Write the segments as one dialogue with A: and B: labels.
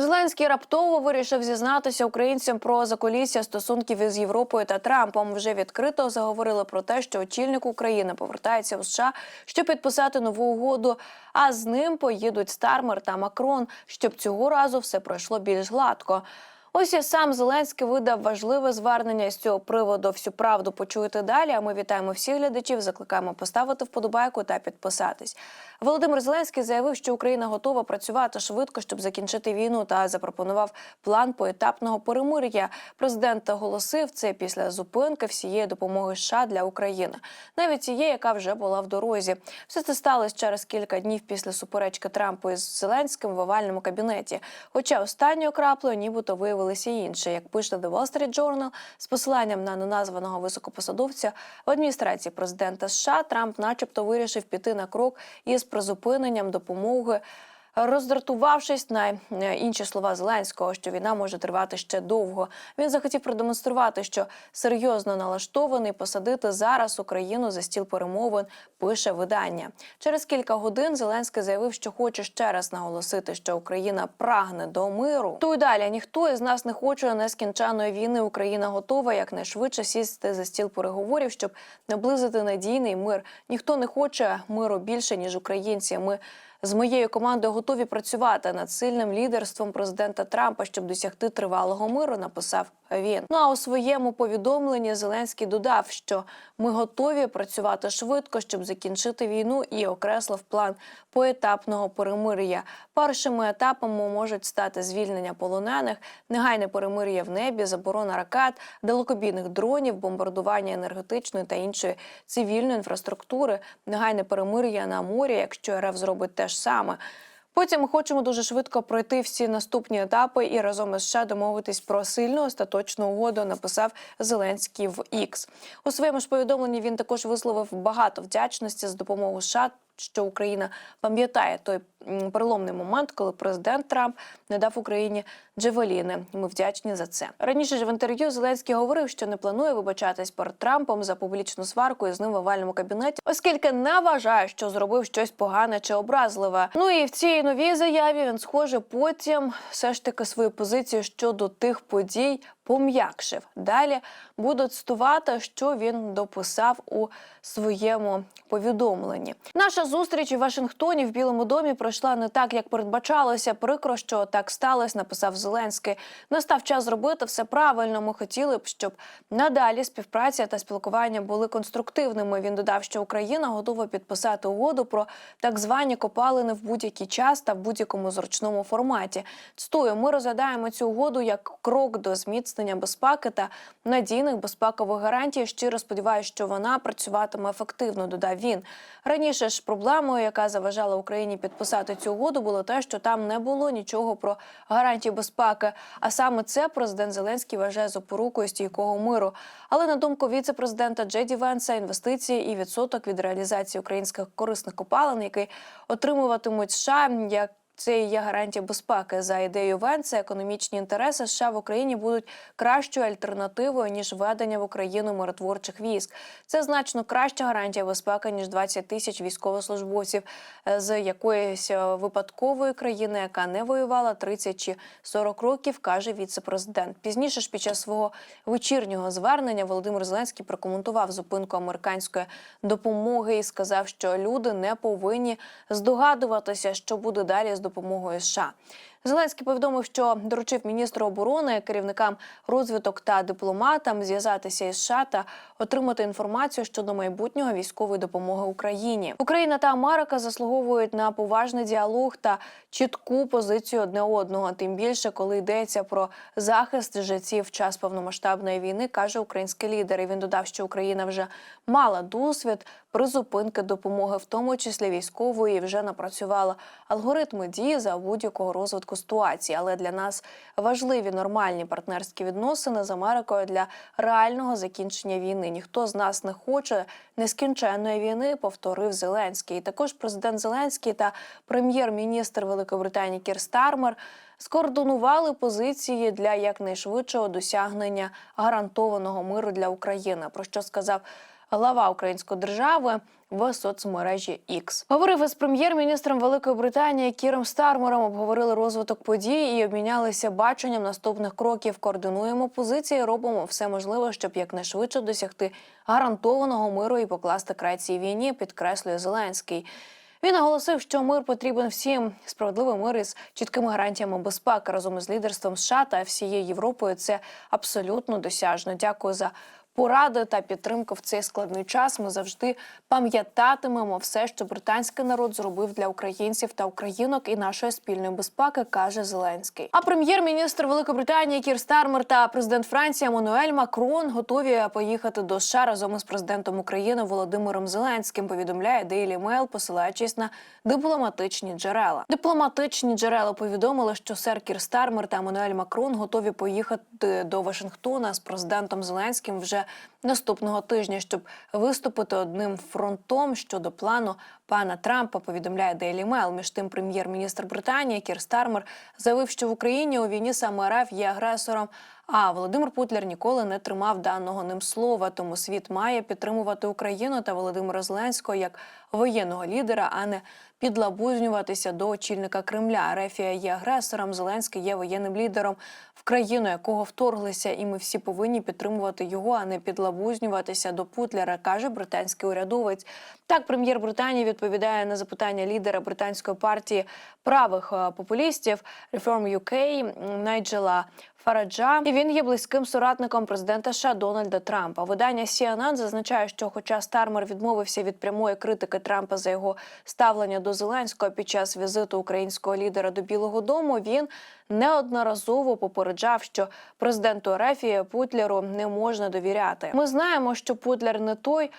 A: Зеленський раптово вирішив зізнатися українцям про закулісся стосунків із Європою та Трампом. Вже відкрито заговорили про те, що очільник України повертається в США, щоб підписати нову угоду. А з ним поїдуть Стармер та Макрон, щоб цього разу все пройшло більш гладко. Ось і сам Зеленський видав важливе звернення з цього приводу. Всю правду почуєте далі. А ми вітаємо всіх глядачів. Закликаємо поставити вподобайку та підписатись. Володимир Зеленський заявив, що Україна готова працювати швидко, щоб закінчити війну, та запропонував план поетапного перемир'я. Президент оголосив це після зупинки всієї допомоги США для України, навіть цієї, яка вже була в дорозі. Все це сталося через кілька днів після суперечки Трампу із Зеленським в овальному кабінеті. Хоча останньою краплею нібито виявилися інші, як пише The Wall Street Journal, з посиланням на неназваного високопосадовця в адміністрації президента США Трамп, начебто, вирішив піти на крок із призупиненням допомоги. Роздратувавшись на е, інші слова Зеленського, що війна може тривати ще довго, він захотів продемонструвати, що серйозно налаштований посадити зараз Україну за стіл перемовин. Пише видання. Через кілька годин Зеленський заявив, що хоче ще раз наголосити, що Україна прагне до миру. То й далі ніхто із нас не хоче нескінченної війни. Україна готова якнайшвидше сісти за стіл переговорів, щоб наблизити надійний мир. Ніхто не хоче миру більше ніж українці. Ми з моєю командою готові працювати над сильним лідерством президента Трампа, щоб досягти тривалого миру. Написав він. Ну а у своєму повідомленні Зеленський додав, що ми готові працювати швидко, щоб закінчити війну, і окреслив план поетапного перемир'я. Першими етапами можуть стати звільнення полонених, негайне перемир'я в небі, заборона ракет, далекобійних дронів, бомбардування енергетичної та іншої цивільної інфраструктури, негайне перемир'я на морі, якщо РФ зробить те ж саме. Потім ми хочемо дуже швидко пройти всі наступні етапи і разом із США домовитись про сильну остаточну угоду. Написав Зеленський в X. у своєму ж повідомленні. Він також висловив багато вдячності з допомогою США. Що Україна пам'ятає той переломний момент, коли президент Трамп не дав Україні джевеліни. Ми вдячні за це. Раніше ж в інтерв'ю Зеленський говорив, що не планує вибачатись перед Трампом за публічну сварку із ним в овальному кабінеті, оскільки не вважає, що зробив щось погане чи образливе. Ну і в цій новій заяві він схоже потім все ж таки свою позицію щодо тих подій пом'якшив. Далі буду цитувати, що він дописав у своєму повідомленні. Наша зустріч у Вашингтоні в Білому домі пройшла не так, як передбачалося. Прикро, що так сталося, написав Зеленський. Настав час зробити все правильно. Ми хотіли б, щоб надалі співпраця та спілкування були конструктивними. Він додав, що Україна готова підписати угоду про так звані копалини в будь-який час та в будь-якому зручному форматі. Цитую, ми розглядаємо цю угоду як крок до зміцнення безпеки та надійних безпекових гарантій. Щиро сподіваюся, що вона працюватиме ефективно. Додав він. Раніше ж проблемою, яка заважала Україні підписати цю угоду, було те, що там не було нічого про гарантії безпеки. А саме це президент Зеленський вважає запорукою стійкого миру. Але на думку віце-президента Джеді Венса, інвестиції і відсоток від реалізації українських корисних копалин, який отримуватимуть США, як це і є гарантія безпеки за ідеєю Венса. Економічні інтереси США в Україні будуть кращою альтернативою ніж введення в Україну миротворчих військ. Це значно краща гарантія безпеки ніж 20 тисяч військовослужбовців е, з якоїсь е, випадкової країни, яка не воювала 30 чи 40 років, каже віце-президент. Пізніше ж під час свого вечірнього звернення Володимир Зеленський прокоментував зупинку американської допомоги і сказав, що люди не повинні здогадуватися, що буде далі з допомогою США. Зеленський повідомив, що доручив міністру оборони, керівникам розвиток та дипломатам зв'язатися із США та отримати інформацію щодо майбутнього військової допомоги Україні. Україна та Америка заслуговують на поважний діалог та чітку позицію одне одного. Тим більше, коли йдеться про захист життів в час повномасштабної війни, каже український лідер. І він додав, що Україна вже мала досвід призупинки допомоги, в тому числі військової, і вже напрацювала алгоритми дії за будь-якого розвитку ситуації. Але для нас важливі нормальні партнерські відносини з Америкою для реального закінчення війни. Ніхто з нас не хоче нескінченної війни, повторив Зеленський. І також президент Зеленський та прем'єр-міністр Великобританії Кір Стармер скоординували позиції для якнайшвидшого досягнення гарантованого миру для України. Про що сказав глава української держави в соцмережі X. Говорив із прем'єр-міністром Великої Британії Кіром Стармером. Обговорили розвиток подій і обмінялися баченням наступних кроків. Координуємо позиції, робимо все можливе, щоб якнайшвидше досягти гарантованого миру і покласти край цій війні. Підкреслює Зеленський. Він наголосив, що мир потрібен всім. Справедливий мир із чіткими гарантіями безпеки разом із лідерством США та всією Європою. Це абсолютно досяжно. Дякую за поради та підтримку в цей складний час. Ми завжди пам'ятатимемо все, що британський народ зробив для українців та українок і нашої спільної безпеки, каже Зеленський. А прем'єр-міністр Великої Британії Кір Стармер та президент Франції Еммануель Макрон готові поїхати до США разом із президентом України Володимиром Зеленським. Повідомляє Daily Mail, посилаючись на дипломатичні джерела. Дипломатичні джерела повідомили, що сер Кір Стармер та Еммануель Макрон готові поїхати до Вашингтона з президентом Зеленським вже наступного тижня, щоб виступити одним фронтом щодо плану пана Трампа. Повідомляє Daily Mail. Між тим, прем'єр-міністр Британії Кір Стармер заявив, що в Україні у війні саме РФ є агресором. А Володимир Путлер ніколи не тримав даного ним слова. Тому світ має підтримувати Україну та Володимира Зеленського як воєнного лідера, а не підлабузнюватися до очільника Кремля. Рефія є агресором. Зеленський є воєнним лідером в країну, якого вторглися, і ми всі повинні підтримувати його, а не підлабузнюватися до Путлера, каже британський урядовець. Так, прем'єр Британії відповідає на запитання лідера британської партії правих е, популістів Reform UK Найджела Фараджа, і він є близьким соратником президента США Дональда Трампа. Видання CNN зазначає, що, хоча Стармер відмовився від прямої критики Трампа за його ставлення до Зеленського під час візиту українського лідера до Білого Дому, він неодноразово попереджав, що президенту Рефі Путлеру не можна довіряти. Ми знаємо, що Путлер не той.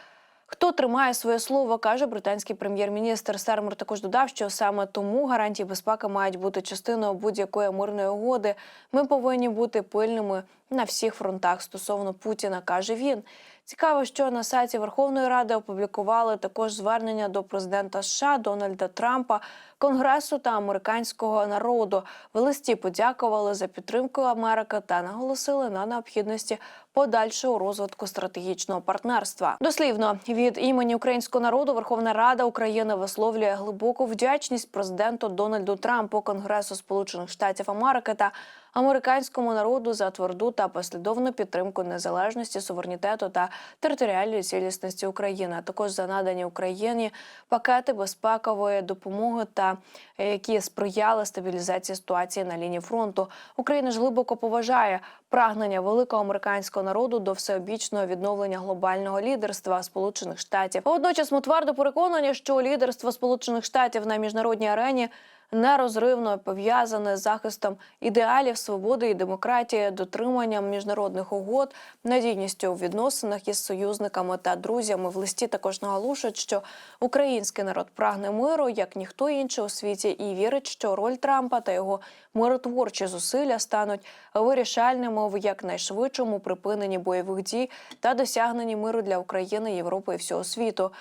A: Хто тримає своє слово, каже британський прем'єр-міністр Стармер. Також додав, що саме тому гарантії безпеки мають бути частиною будь-якої мирної угоди. Ми повинні бути пильними на всіх фронтах стосовно Путіна, каже він. Цікаво, що на сайті Верховної Ради опублікували також звернення до президента США Дональда Трампа, Конгресу та американського народу. В листі подякували за підтримку Америки та наголосили на необхідності подальшого розвитку стратегічного партнерства. Дослівно від імені українського народу Верховна Рада України висловлює глибоку вдячність президенту Дональду Трампу, Конгресу Сполучених Штатів Америки та американському народу за тверду та послідовну підтримку незалежності, суверенітету та територіальної цілісності України, а також за надані Україні пакети безпекової допомоги та е, які сприяли стабілізації ситуації на лінії фронту. Україна ж глибоко поважає прагнення великого американського народу до всеобічного відновлення глобального лідерства Сполучених Штатів. Водночас ми твердо переконані, що лідерство Сполучених Штатів на міжнародній арені нерозривно пов'язане з захистом ідеалів свободи і демократії, дотриманням міжнародних угод, надійністю у відносинах із союзниками та друзями. В листі також наголошують, що український народ прагне миру як ніхто інший у світі, і вірить, що роль Трампа та його миротворчі зусилля стануть вирішальними в якнайшвидшому припиненні бойових дій та досягненні миру для України, Європи і всього світу.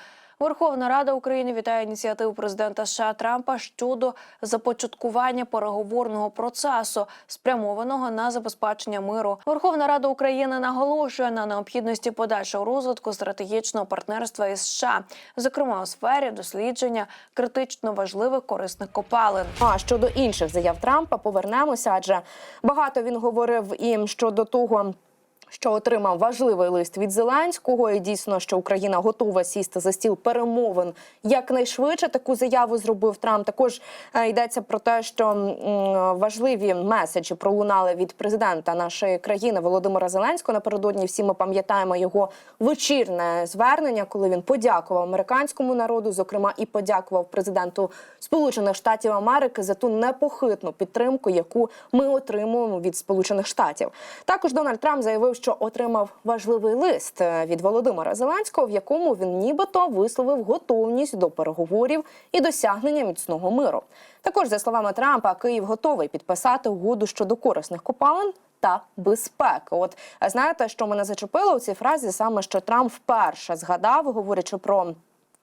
A: Верховна Рада України вітає ініціативу президента США Трампа щодо започаткування переговорного процесу, спрямованого на забезпечення миру. Верховна Рада України наголошує на необхідності подальшого розвитку стратегічного партнерства із США, зокрема у сфері дослідження критично важливих корисних копалин.
B: А щодо інших заяв Трампа повернемося, адже багато він говорив і щодо того. Що отримав важливий лист від Зеленського, і дійсно, що Україна готова сісти за стіл перемовин якнайшвидше. Таку заяву зробив Трамп. Також е, йдеться про те, що важливі меседжі пролунали від президента нашої країни Володимира Зеленського. Напередодні всі ми пам'ятаємо його вечірне звернення, коли він подякував американському народу, зокрема і подякував президенту Сполучених Штатів Америки за ту непохитну підтримку, яку ми отримуємо від Сполучених Штатів. Також Дональд Трамп заявив, що отримав важливий лист е, від Володимира Зеленського, в якому він нібито висловив готовність до переговорів і досягнення міцного миру. Також за словами Трампа, Київ готовий підписати угоду щодо корисних копалин. Та безпеки, от знаєте, що мене зачепило у цій фразі, саме що Трамп вперше згадав, говорячи про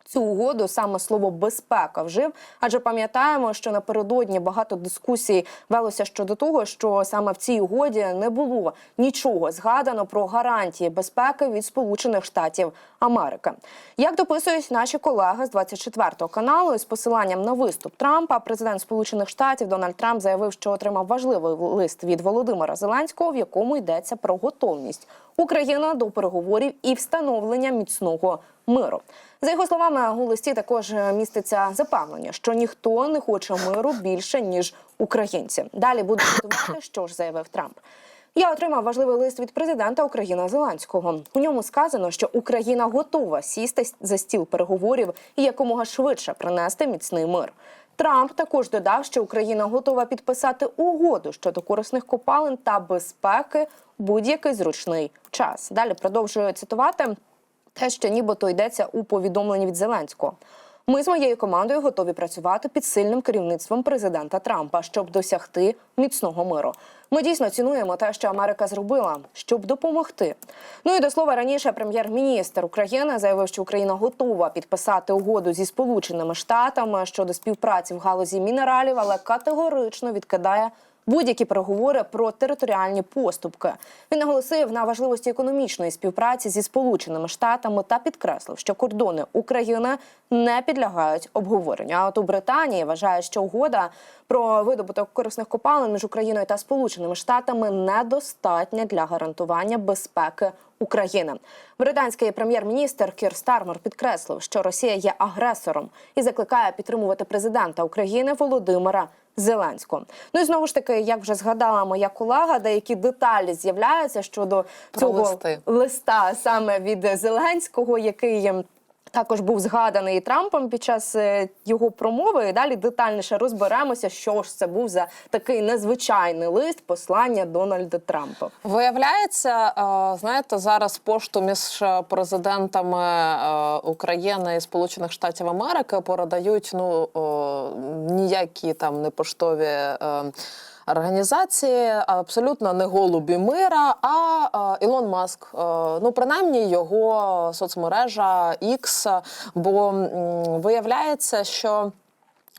B: цю угоду саме слово безпека вжив, адже пам'ятаємо, що напередодні багато дискусій велося щодо того, що саме в цій угоді не було нічого згадано про гарантії безпеки від Сполучених Штатів Америки. Як дописують наші колеги з 24 каналу, із посиланням на виступ Трампа, президент Сполучених Штатів Дональд Трамп заявив, що отримав важливий лист від Володимира Зеленського, в якому йдеться про готовність України до переговорів і встановлення міцного миру. За його словами, у листі також міститься запевнення, що ніхто не хоче миру більше ніж українці. Далі буду цитувати, що ж заявив Трамп. Я отримав важливий лист від президента України Зеленського. У ньому сказано, що Україна готова сісти за стіл переговорів і якомога швидше принести міцний мир. Трамп також додав, що Україна готова підписати угоду щодо корисних копалин та безпеки будь-який зручний час. Далі продовжую цитувати те, що нібито йдеться у повідомленні від Зеленського. Ми з моєю командою готові працювати під сильним керівництвом президента Трампа, щоб досягти міцного миру. Ми дійсно цінуємо те, що Америка зробила, щоб допомогти. Ну і до слова раніше прем'єр-міністр України заявив, що Україна готова підписати угоду зі Сполученими Штатами щодо співпраці в галузі мінералів, але категорично відкидає будь-які переговори про територіальні поступки. Він наголосив на важливості економічної співпраці зі Сполученими Штатами та підкреслив, що кордони України не підлягають обговоренню. А от у Британії вважають, що угода про видобуток корисних копалин між Україною та Сполученими Штатами недостатня для гарантування безпеки України. Британський прем'єр-міністр Кір Стармер підкреслив, що Росія є агресором і закликає підтримувати президента України Володимира. Зеленського. Ну і знову ж таки, як вже згадала моя колега, деякі деталі з'являються щодо
C: Про
B: цього
C: листи.
B: листа саме від Зеленського, який також був згаданий Трампом під час е, його промови. І далі детальніше розберемося, що ж це був за такий незвичайний лист послання Дональда Трампа.
C: Виявляється, е, знаєте, зараз пошту між президентами е, України і Сполучених Штатів Америки передають ну ніякі там не поштові. Організації абсолютно не голубі мира, а Ілон Маск. Е, Ну, принаймні, його соцмережа X, бо виявляється, що.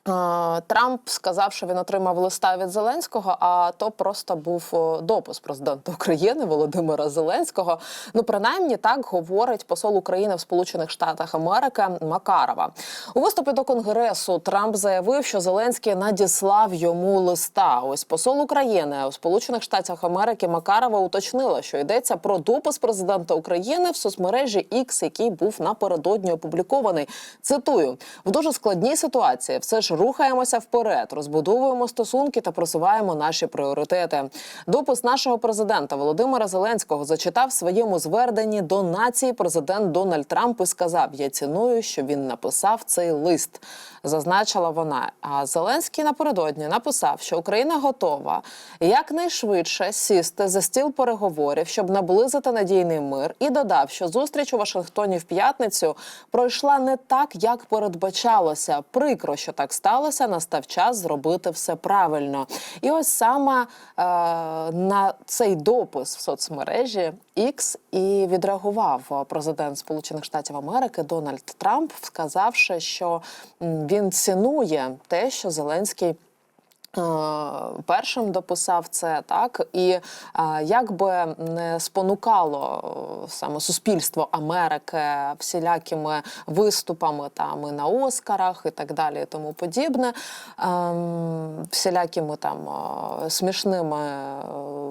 C: Е, Трамп сказав, що він отримав листа від Зеленського, а то просто був допис президента України Володимира Зеленського. Ну, принаймні, так говорить посол України в Сполучених Штатах Америки Макарова. У виступі до конгресу Трамп заявив, що Зеленський надіслав йому листа. Ось посол України у Сполучених Штатах Америки Макарова уточнила, що йдеться про допис президента України в соцмережі X, який був напередодні опублікований. Цитую: в дуже складній ситуації все ж рухаємося вперед, розбудовуємо стосунки та просуваємо наші пріоритети. Допис нашого президента Володимира Зеленського зачитав своєму зверненні до нації президент Дональд Трамп і сказав: Я ціную, що він написав цей лист. Зазначила вона. А Зеленський напередодні написав, що Україна готова якнайшвидше сісти за стіл переговорів, щоб наблизити надійний мир, і додав, що зустріч у Вашингтоні в п'ятницю пройшла не так, як передбачалося. Прикро, що так сталося. Настав час зробити все правильно. І ось саме е, на цей допис в соцмережі X і відреагував президент Сполучених Штатів Америки Дональд Трамп, сказавши, що він цінує те, що Зеленський. Е, Першим дописав це так, і е, як би не спонукало е, саме суспільство Америки всілякими виступами там і на Оскарах і так далі, і тому подібне, ем, всілякими там смішними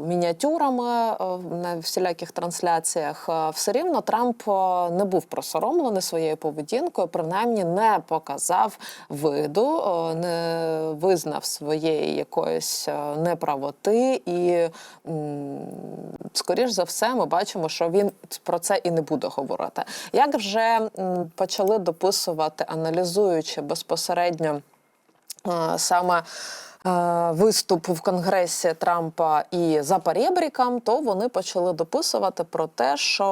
C: мініатюрами е, на всіляких трансляціях, е, все рівно Трамп е, не був просоромлений своєю поведінкою, принаймні не показав виду, не визнав своєї якоїсь неправоти, і скоріш за все, ми бачимо, що він про це і не буде говорити. Як вже почали дописувати, аналізуючи безпосередньо саме. Е, виступ в Конгресі Трампа і за перебріком, то вони почали дописувати про те, що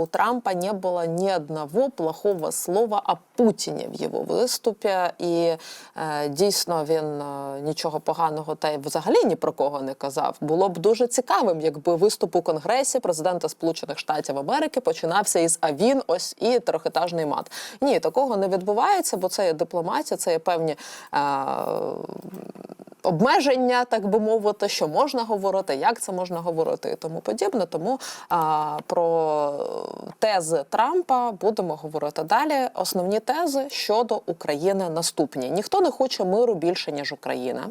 C: у Трампа не було ні одного плохого слова о Путіні в його виступі, і е, дійсно він е, нічого поганого та й взагалі ні про кого не казав. Було б дуже цікавим, якби виступ у Конгресі президента Сполучених Штатів Америки починався із а він ось і трьохетажний мат. Ні, такого не відбувається, бо це є дипломатія, це є певні. Е, Обмеження, так би мовити, що можна говорити, як це можна говорити і тому подібне. Тому а, про тези Трампа будемо говорити далі. Основні тези щодо України наступні: ніхто не хоче миру більше ніж Україна.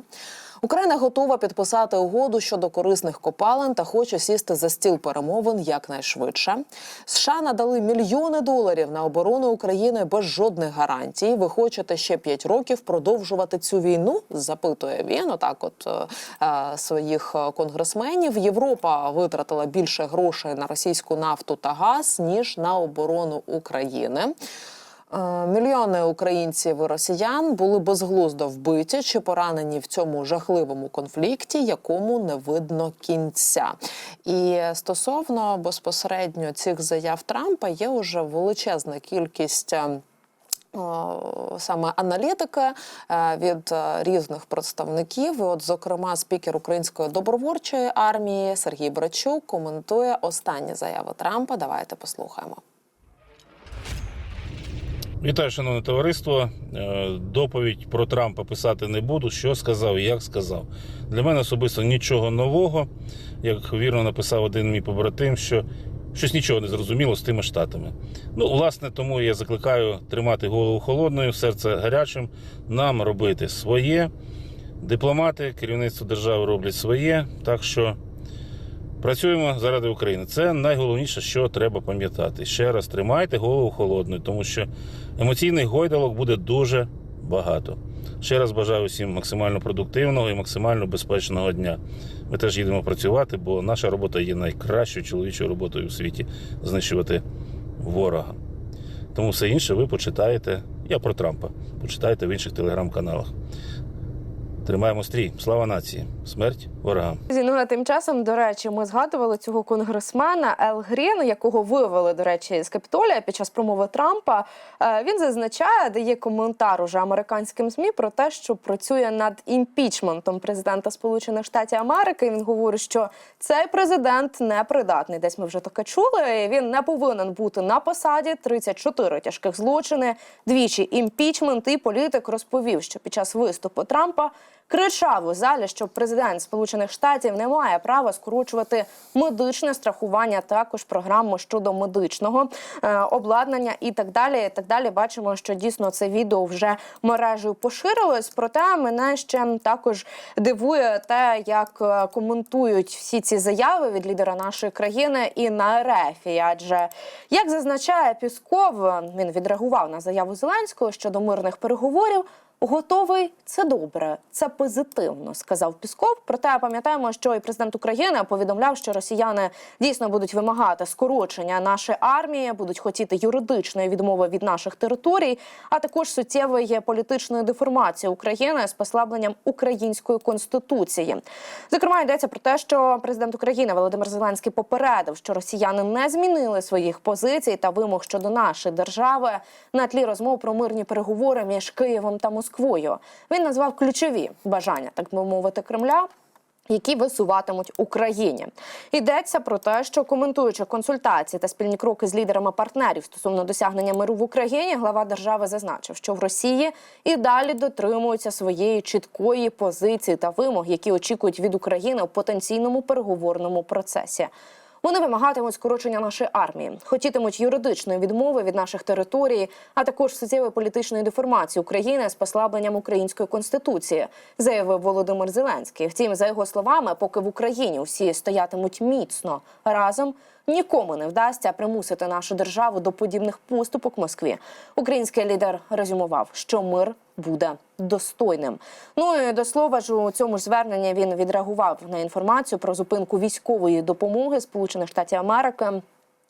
C: Україна готова підписати угоду щодо корисних копалин та хоче сісти за стіл перемовин якнайшвидше. США надали мільйони доларів на оборону України без жодних гарантій. Ви хочете ще 5 років продовжувати цю війну? Запитує він. Отак, от е, своїх конгресменів. Європа витратила більше грошей на російську нафту та газ ніж на оборону України. Е, Мільйони українців і росіян були безглуздо вбиті чи поранені в цьому жахливому конфлікті, якому не видно кінця. І стосовно безпосередньо цих заяв Трампа є вже величезна кількість. е, Саме аналітики е, від різних представників, і от, зокрема, спікер Української добровольчої армії Сергій Брачук коментує останні заяви Трампа. Давайте послухаємо.
D: Вітаю, шановне товариство. Е, Доповідь про Трампа писати не буду. Що сказав і як сказав. Для мене особисто нічого нового. Як вірно написав один мій побратим, що щось нічого не зрозуміло з тими штатами. Ну, власне, тому я закликаю тримати голову холодною, серце гарячим, нам робити своє. Дипломати, керівництво держави роблять своє. Так що Працюємо заради України. Це найголовніше, що треба пам'ятати. Ще раз тримайте голову холодною, тому що емоційних гойдалок буде дуже багато. Ще раз бажаю усім максимально продуктивного і максимально безпечного дня. Ми теж їдемо працювати, бо наша робота є найкращою чоловічою роботою у світі знищувати ворога. Тому все інше ви почитаєте. Я про Трампа. почитайте в інших телеграм-каналах. Тримаємо стрій. Слава нації! Смерть ворогам!
B: Ну а тим часом, до речі, ми згадували цього конгресмена Ел Грін, якого вивели, до речі, з Капітолія під час промови Трампа. Е, Він зазначає, дає коментар уже американським змі про те, що працює над імпічментом президента Сполучених Штатів Америки. Він говорить, що цей президент непридатний. Десь ми вже таке чули. Він не повинен бути на посаді. 34 тяжких злочини, двічі імпічмент. І політик розповів, що під час виступу Трампа кричав у залі, що президент Сполучених Штатів не має права скорочувати медичне страхування, також програму щодо медичного е, обладнання і так далі. І так далі. Бачимо, що дійсно це відео вже мережею поширилось. Проте мене ще також дивує те, як е, коментують всі ці заяви від лідера нашої країни і на РФ. Адже як зазначає Пісков, він відреагував на заяву Зеленського щодо мирних переговорів. Готовий це добре, це позитивно, сказав Пісков. Проте пам'ятаємо, що і президент України повідомляв, що росіяни дійсно будуть вимагати скорочення нашої армії, будуть хотіти юридичної відмови від наших територій, а також суттєвої політичної деформації України з послабленням української конституції. Зокрема, йдеться про те, що президент України Володимир Зеленський попередив, що росіяни не змінили своїх позицій та вимог щодо нашої держави на тлі розмов про мирні переговори між Києвом та Москвою. Він назвав ключові бажання, так би мовити, Кремля. Які висуватимуть Україні йдеться про те, що коментуючи консультації та спільні кроки з лідерами партнерів стосовно досягнення миру в Україні, глава держави зазначив, що в Росії і далі дотримуються своєї чіткої позиції та вимог, які очікують від України у потенційному переговорному процесі. Вони вимагатимуть скорочення нашої армії, хотітимуть юридичної відмови від наших територій, а також суттєвої політичної деформації України з послабленням української конституції, заявив Володимир Зеленський. Втім, за його словами, поки в Україні усі стоятимуть міцно разом. Нікому не вдасться примусити нашу державу до подібних поступок Москві. Український лідер резюмував, що мир буде достойним. Ну і до слова ж у цьому ж зверненні він відреагував на інформацію про зупинку військової допомоги Сполучених Штатів Америки.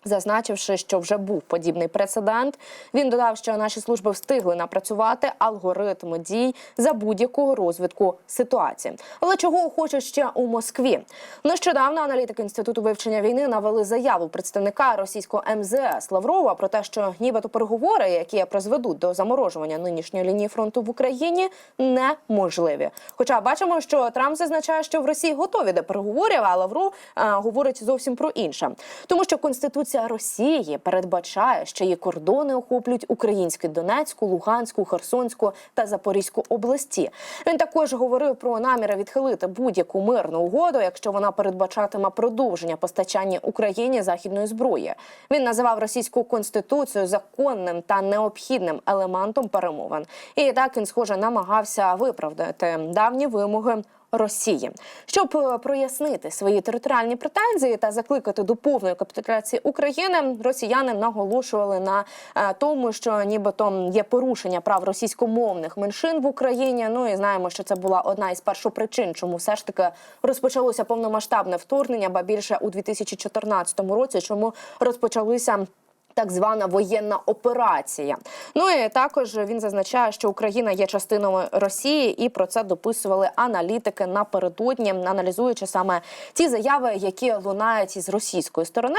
B: Зазначивши, що вже був подібний прецедент, він додав, що наші служби встигли напрацювати алгоритми дій за будь-якого розвитку ситуації. Але чого хочуть ще у Москві? Нещодавно аналітики інституту вивчення війни навели заяву представника російського МЗС Лаврова про те, що нібито переговори, які призведуть до заморожування нинішньої лінії фронту в Україні, неможливі. Хоча бачимо, що Трамп зазначає, що в Росії готові до переговорів, а Лавров е, говорить зовсім про інше, тому що конституція Росії передбачає, що її кордони охоплюють українську Донецьку, Луганську, Херсонську та Запорізьку області. Він також говорив про наміри відхилити будь-яку мирну угоду, якщо вона передбачатиме продовження постачання Україні західної зброї. Він називав російську конституцію законним та необхідним елементом перемовин. І так він схоже намагався виправдати давні вимоги. Росії, щоб е, прояснити свої територіальні претензії та закликати до повної капітуляції України, росіяни наголошували на е, тому, що нібито є порушення прав російськомовних меншин в Україні. Ну і знаємо, що це була одна із першопричин, чому все ж таки розпочалося повномасштабне вторгнення, ба більше у 2014 році, чому розпочалися. Так звана воєнна операція. Ну і також він зазначає, що Україна є частиною Росії, і про це дописували аналітики напередодні, аналізуючи саме ті заяви, які лунають із російської сторони.